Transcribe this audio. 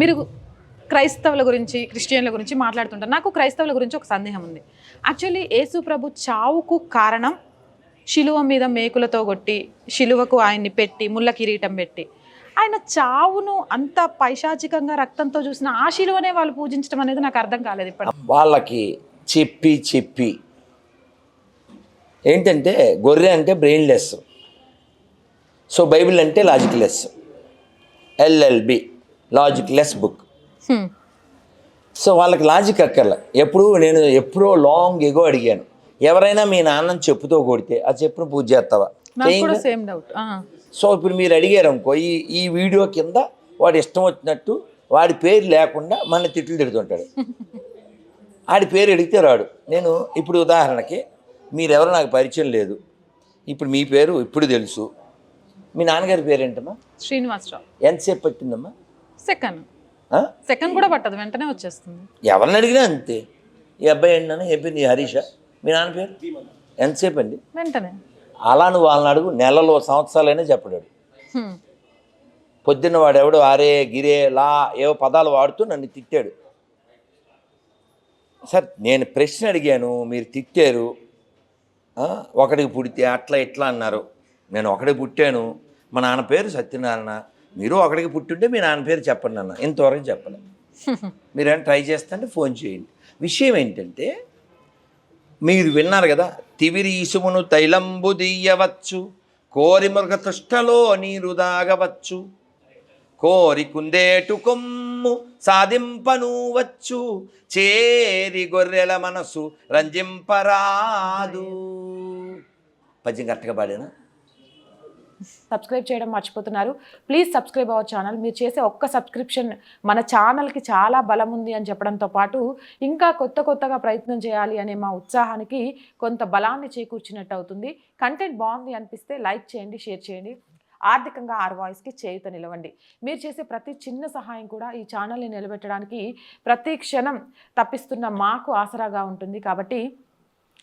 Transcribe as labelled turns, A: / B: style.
A: మీరు క్రైస్తవుల గురించి క్రిస్టియన్ల గురించి మాట్లాడుతుంటారు. నాకు క్రైస్తవుల గురించి ఒక సందేహం ఉంది. యాక్చువల్లీ యేసు ప్రభు చావుకు కారణం శిలువ మీద మేకులతో కొట్టి శిలువకు ఆయన్ని పెట్టి ముళ్ళ కిరీటం పెట్టి. ఆయన చావును అంత పైశాచికంగా రక్తంతో చూసిన ఆ శిలువనే వాళ్ళు పూజించడం అనేది నాకు అర్థం కాలేదు ఇప్పుడు
B: వాళ్ళకి చెప్పి చెప్పి ఏంటంటే గొర్రె అంటే బ్రెయిన్లెస్ సో బైబిల్ అంటే logic less. LLB logic less book.
A: Hmm.
B: So వాళ్ళకి లాజిక్ అక్కర్లే. ఎప్పుడు నేను ఎప్పుడో లాంగ్ ఎగో అడిగాను. ఎవరైనా మీ నాన్నని చెప్పుతో కొడితే ఆ చెప్పును పూజ చేస్తావా? సో ఇప్పుడు మీరు అడిగారు అనుకో ఈ ఈ వీడియో కింద వాడు ఇష్టం వచ్చినట్టు వాడి పేరు లేకుండా మన తిట్లు తిడుతుంటాడు. ఆడి పేరు అడిగితే రాడు. నేను ఇప్పుడు ఉదాహరణకి మీరెవరు నాకు పరిచయం లేదు. ఇప్పుడు మీ పేరు ఇప్పుడు తెలుసు. మీ నాన్నగారి పేరు ఏంటమ్మా
A: శ్రీనివాసరావు.
B: ఎంతసేపు పట్టిందమ్మా?
A: సెకండ్? సెకండ్ కూడా పట్టదు వెంటనే వచ్చేస్తుంది.
B: ఎవరిని అడిగినా అంతే. ఈ అబ్బాయి ఏంటన్నా? ఏ పేరు? నీ హరీషా? మీ నాన్న పేరు? ఎంతసేపు అండి
A: వెంటనే.
B: అలా నువ్వు వాళ్ళని అడుగు నెలలో సంవత్సరాలైనా చెప్పడాడు. పొద్దున్న వాడు ఎవడు ఆరే గిరే లా ఏవో పదాలు వాడుతూ నన్ను తిట్టాడు. సార్ నేను ప్రశ్న అడిగాను మీరు తిట్టారు. ఆ, ఒకడికి పుడితే అట్లా ఇట్లా అన్నారు. నేను ఒకడికి పుట్టాను. మా నాన్న పేరు సత్యనారాయణ. మీరు ఒకడికి పుట్టుంటే మీ నాన్న పేరు చెప్పండి అన్న. ఇంతవరకు చెప్పలే. మీరేమైనా ట్రై చేస్తుంటే ఫోన్ చేయండి. విషయం ఏంటంటే మీరు విన్నారు కదా తివిరి ఇసుమును తైలంబు దీయవచ్చు కోరి మృగ తృష్టలో నీరు దాగవచ్చు కోరి కుందేటు కొమ్ము సాధింపను వచ్చు చేరి గొర్రెల మనసు రంజింపరాదు. పద్యం కరెక్ట్గా పాడానా?
C: సబ్స్క్రైబ్ చేయడం మర్చిపోతున్నారు. Please subscribe our channel. మీరు చేసే ఒక్క సబ్స్క్రిప్షన్ మన ఛానల్కి చాలా బలం ఉంది అని చెప్పడంతో పాటు ఇంకా కొత్త కొత్తగా ప్రయత్నం చేయాలి అనే మా ఉత్సాహానికి కొంత బలాన్ని చేకూర్చినట్టు అవుతుంది. కంటెంట్ బాగుంది అనిపిస్తే లైక్ చేయండి షేర్ చేయండి. ఆర్థికంగా ఆర్ వాయిస్కి చేయుత నిలవండి. మీరు చేసే ప్రతి చిన్న సహాయం కూడా ఈ ఛానల్ని నిలబెట్టడానికి ప్రతి క్షణం తప్పిస్తున్న మాకు ఆసరాగా ఉంటుంది. కాబట్టి